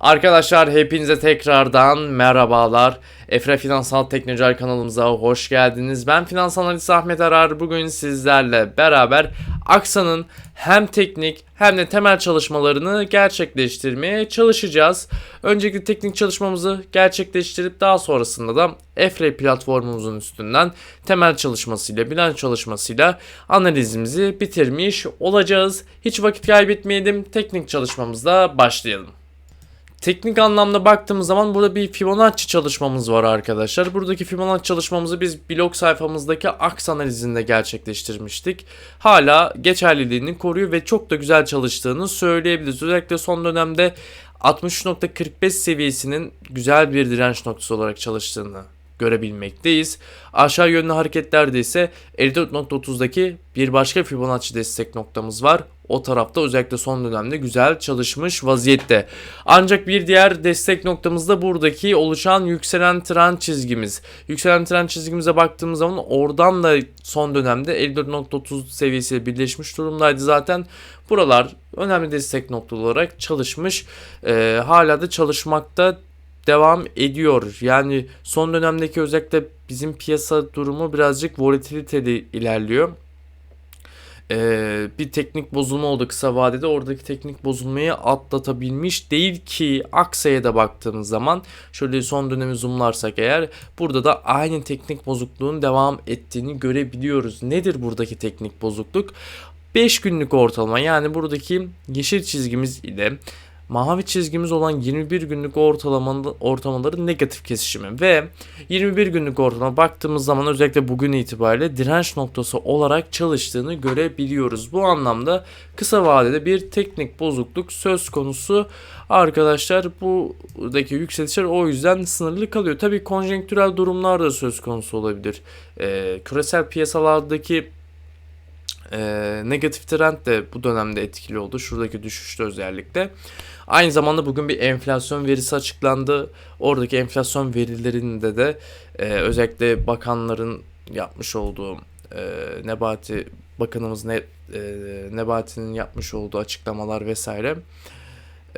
Arkadaşlar hepinize tekrardan merhabalar. Efre Finansal Teknolojiler kanalımıza hoş geldiniz. Ben finans analist Ahmet Arar. Bugün sizlerle beraber Aksa'nın hem teknik hem de temel çalışmalarını gerçekleştirmeye çalışacağız. Öncelikle teknik çalışmamızı gerçekleştirip daha sonrasında da Efre platformumuzun üstünden temel çalışmasıyla, bilanço çalışmasıyla analizimizi bitirmiş olacağız. Hiç vakit kaybetmeyelim. Teknik çalışmamızda başlayalım. Teknik anlamda baktığımız zaman burada bir Fibonacci çalışmamız var arkadaşlar. Buradaki Fibonacci çalışmamızı biz blog sayfamızdaki aks analizinde gerçekleştirmiştik. Hala geçerliliğini koruyor ve çok da güzel çalıştığını söyleyebiliriz. Özellikle son dönemde 63.45 seviyesinin güzel bir direnç noktası olarak çalıştığını görebilmekteyiz. Aşağı yönlü hareketlerde ise 54.30'daki bir başka Fibonacci destek noktamız var. O tarafta özellikle son dönemde güzel çalışmış vaziyette. Ancak bir diğer destek noktamız da buradaki oluşan yükselen trend çizgimiz. Yükselen trend çizgimize baktığımız zaman oradan da son dönemde 54.30 seviyesiyle birleşmiş durumdaydı zaten. Buralar önemli destek nokta olarak çalışmış. Ee, hala da çalışmakta devam ediyor. Yani son dönemdeki özellikle bizim piyasa durumu birazcık volatiliteli ilerliyor. Ee, bir teknik bozulma oldu kısa vadede. Oradaki teknik bozulmayı atlatabilmiş değil ki Aksa'ya da baktığımız zaman şöyle son dönemi zoomlarsak eğer burada da aynı teknik bozukluğun devam ettiğini görebiliyoruz. Nedir buradaki teknik bozukluk? 5 günlük ortalama yani buradaki yeşil çizgimiz ile mavi çizgimiz olan 21 günlük ortalama, ortalamaların negatif kesişimi ve 21 günlük ortalama baktığımız zaman özellikle bugün itibariyle direnç noktası olarak çalıştığını görebiliyoruz. Bu anlamda kısa vadede bir teknik bozukluk söz konusu arkadaşlar buradaki yükselişler o yüzden sınırlı kalıyor. Tabi konjonktürel durumlar da söz konusu olabilir. Ee, küresel piyasalardaki e, negatif trend de bu dönemde etkili oldu. Şuradaki düşüşte özellikle. Aynı zamanda bugün bir enflasyon verisi açıklandı. Oradaki enflasyon verilerinde de e, özellikle bakanların yapmış olduğu e, Nebati Bakanımız ne, e, Nebati'nin yapmış olduğu açıklamalar vesaire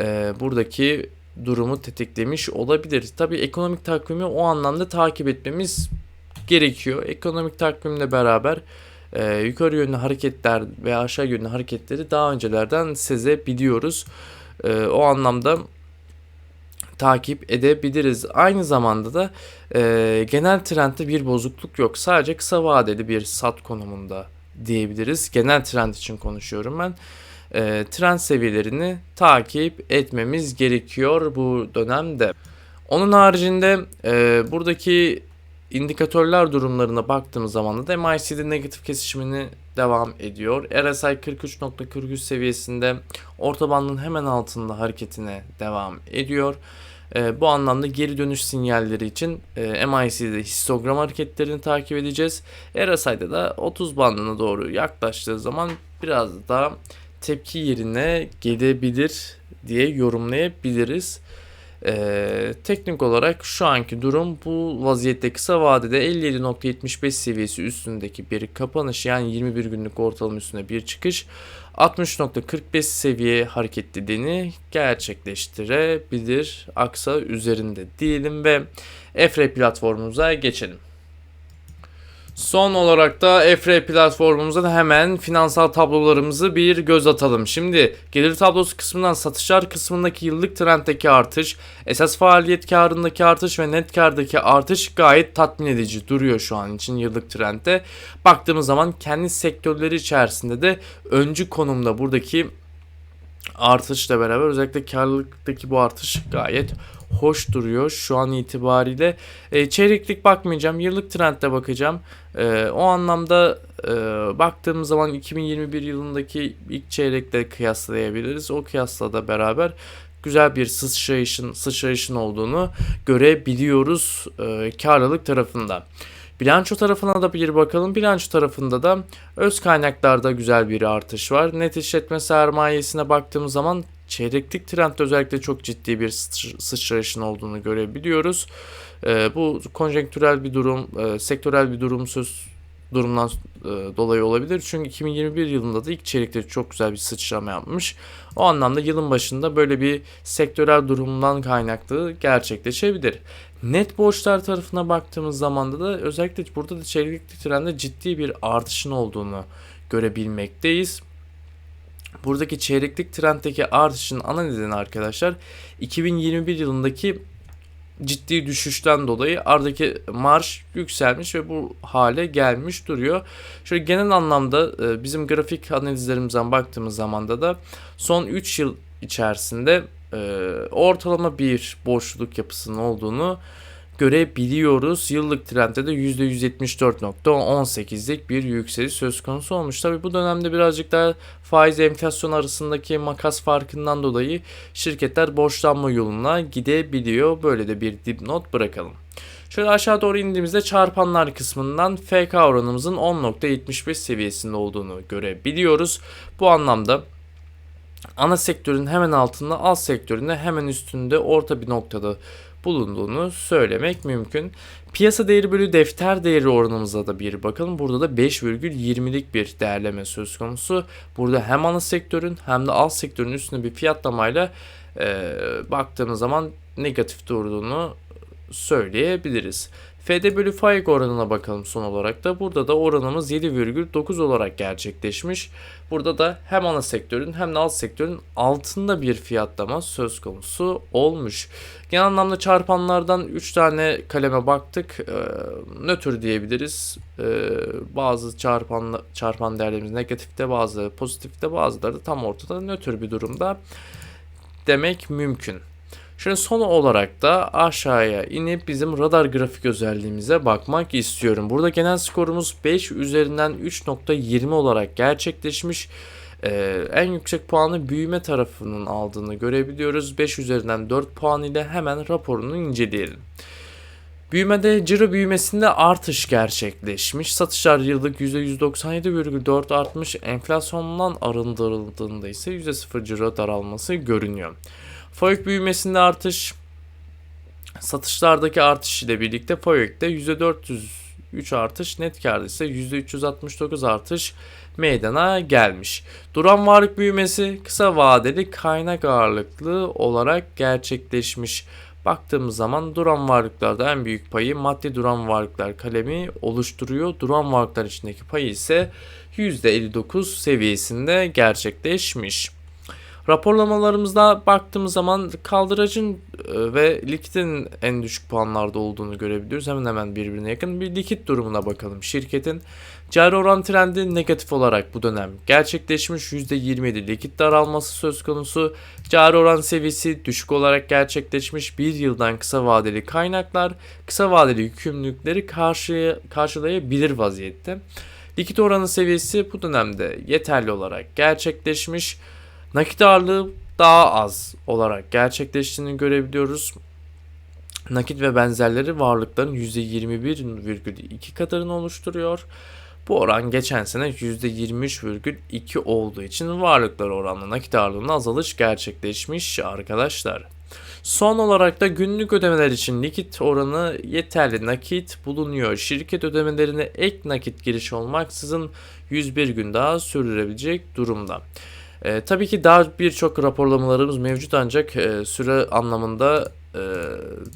e, buradaki durumu tetiklemiş olabilir. Tabii ekonomik takvimi o anlamda takip etmemiz gerekiyor. Ekonomik takvimle beraber e, yukarı yönlü hareketler veya aşağı yönlü hareketleri daha öncelerden sezebiliyoruz. E, o anlamda takip edebiliriz. Aynı zamanda da e, genel trendde bir bozukluk yok. Sadece kısa vadeli bir sat konumunda diyebiliriz. Genel trend için konuşuyorum ben. E, trend seviyelerini takip etmemiz gerekiyor bu dönemde. Onun haricinde e, buradaki indikatörler durumlarına baktığımız zaman da MACD negatif kesişimini devam ediyor. RSI 43.43 seviyesinde orta bandın hemen altında hareketine devam ediyor. E, bu anlamda geri dönüş sinyalleri için e, MACD'de histogram hareketlerini takip edeceğiz. RSI'de de 30 bandına doğru yaklaştığı zaman biraz daha tepki yerine gelebilir diye yorumlayabiliriz. Ee, teknik olarak şu anki durum bu vaziyette kısa vadede 57.75 seviyesi üstündeki bir kapanış yani 21 günlük ortalama üstünde bir çıkış 60.45 seviye hareketliliğini gerçekleştirebilir aksa üzerinde diyelim ve EFRE platformumuza geçelim. Son olarak da EFRE platformumuza da hemen finansal tablolarımızı bir göz atalım. Şimdi gelir tablosu kısmından satışlar kısmındaki yıllık trenddeki artış, esas faaliyet karındaki artış ve net kardaki artış gayet tatmin edici duruyor şu an için yıllık trendde. Baktığımız zaman kendi sektörleri içerisinde de öncü konumda buradaki artışla beraber özellikle karlılıktaki bu artış gayet hoş duruyor şu an itibariyle. E, çeyreklik bakmayacağım, yıllık trendde bakacağım. E, o anlamda e, baktığımız zaman 2021 yılındaki ilk çeyrekle kıyaslayabiliriz. O kıyasla da beraber güzel bir sıçrayışın, sıçrayışın olduğunu görebiliyoruz e, karlılık tarafında. Bilanço tarafına da bir bakalım. Bilanço tarafında da öz kaynaklarda güzel bir artış var. Net işletme sermayesine baktığımız zaman çeyreklik trendde özellikle çok ciddi bir sıçrayışın olduğunu görebiliyoruz. E, bu konjonktürel bir durum, e, sektörel bir durum söz durumdan e, dolayı olabilir. Çünkü 2021 yılında da ilk çeyrekte çok güzel bir sıçrama yapmış. O anlamda yılın başında böyle bir sektörel durumdan kaynaklı gerçekleşebilir. Net borçlar tarafına baktığımız zaman da özellikle burada da çeyreklik trende ciddi bir artışın olduğunu görebilmekteyiz. Buradaki çeyreklik trenddeki artışın ana nedeni arkadaşlar 2021 yılındaki ciddi düşüşten dolayı aradaki marş yükselmiş ve bu hale gelmiş duruyor. Şöyle genel anlamda e, bizim grafik analizlerimizden baktığımız zaman da son 3 yıl içerisinde ortalama bir borçluluk yapısının olduğunu görebiliyoruz. Yıllık trendde de %174.18'lik bir yükseliş söz konusu olmuş. Tabi bu dönemde birazcık daha faiz enflasyon arasındaki makas farkından dolayı şirketler borçlanma yoluna gidebiliyor. Böyle de bir dipnot bırakalım. Şöyle aşağı doğru indiğimizde çarpanlar kısmından FK oranımızın 10.75 seviyesinde olduğunu görebiliyoruz. Bu anlamda ana sektörün hemen altında alt sektöründe hemen üstünde orta bir noktada bulunduğunu söylemek mümkün. Piyasa değeri bölü defter değeri oranımıza da bir bakalım. Burada da 5,20'lik bir değerleme söz konusu. Burada hem ana sektörün hem de alt sektörün üstünde bir fiyatlamayla e, baktığımız zaman negatif durduğunu söyleyebiliriz. FD bölü FAIG oranına bakalım son olarak da. Burada da oranımız 7,9 olarak gerçekleşmiş. Burada da hem ana sektörün hem de alt sektörün altında bir fiyatlama söz konusu olmuş. Genel anlamda çarpanlardan 3 tane kaleme baktık. E, nötr diyebiliriz. E, bazı çarpan çarpan değerlerimiz negatifte, bazı pozitifte, bazıları da tam ortada nötr bir durumda demek mümkün. Şimdi son olarak da aşağıya inip bizim radar grafik özelliğimize bakmak istiyorum. Burada genel skorumuz 5 üzerinden 3.20 olarak gerçekleşmiş. Ee, en yüksek puanı büyüme tarafının aldığını görebiliyoruz. 5 üzerinden 4 puan ile hemen raporunu inceleyelim. Büyümede ciro büyümesinde artış gerçekleşmiş. Satışlar yıllık %197,4 artmış. Enflasyondan arındırıldığında ise %0 ciro daralması görünüyor. FOIC büyümesinde artış satışlardaki artış ile birlikte FOIC'te %403 artış net karda ise %369 artış meydana gelmiş. Duran varlık büyümesi kısa vadeli kaynak ağırlıklı olarak gerçekleşmiş. Baktığımız zaman duran varlıklarda en büyük payı maddi duran varlıklar kalemi oluşturuyor. Duran varlıklar içindeki payı ise %59 seviyesinde gerçekleşmiş. Raporlamalarımızda baktığımız zaman kaldıracın e, ve likitin en düşük puanlarda olduğunu görebiliyoruz. Hemen hemen birbirine yakın bir likit durumuna bakalım. Şirketin cari oran trendi negatif olarak bu dönem gerçekleşmiş. %27 likit daralması söz konusu. Cari oran seviyesi düşük olarak gerçekleşmiş. Bir yıldan kısa vadeli kaynaklar kısa vadeli yükümlülükleri karşı, karşılayabilir vaziyette. Likit oranı seviyesi bu dönemde yeterli olarak gerçekleşmiş. Nakit ağırlığı daha az olarak gerçekleştiğini görebiliyoruz. Nakit ve benzerleri varlıkların %21,2 kadarını oluşturuyor. Bu oran geçen sene %23,2 olduğu için varlıklar oranla nakit ağırlığında azalış gerçekleşmiş arkadaşlar. Son olarak da günlük ödemeler için likit oranı yeterli nakit bulunuyor. Şirket ödemelerine ek nakit giriş olmaksızın 101 gün daha sürdürebilecek durumda. E, tabii ki daha birçok raporlamalarımız mevcut ancak e, süre anlamında e,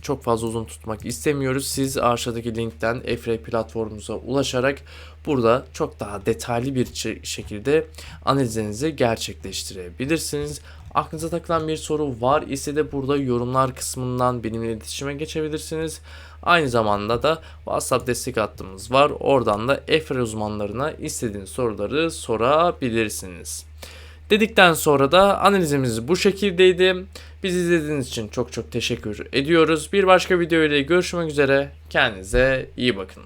çok fazla uzun tutmak istemiyoruz. Siz aşağıdaki linkten Efre platformumuza ulaşarak burada çok daha detaylı bir şekilde analizlerinizi gerçekleştirebilirsiniz. Aklınıza takılan bir soru var ise de burada yorumlar kısmından benimle iletişime geçebilirsiniz. Aynı zamanda da WhatsApp destek hattımız var. Oradan da EFRE uzmanlarına istediğiniz soruları sorabilirsiniz. Dedikten sonra da analizimiz bu şekildeydi. Bizi izlediğiniz için çok çok teşekkür ediyoruz. Bir başka video ile görüşmek üzere. Kendinize iyi bakın.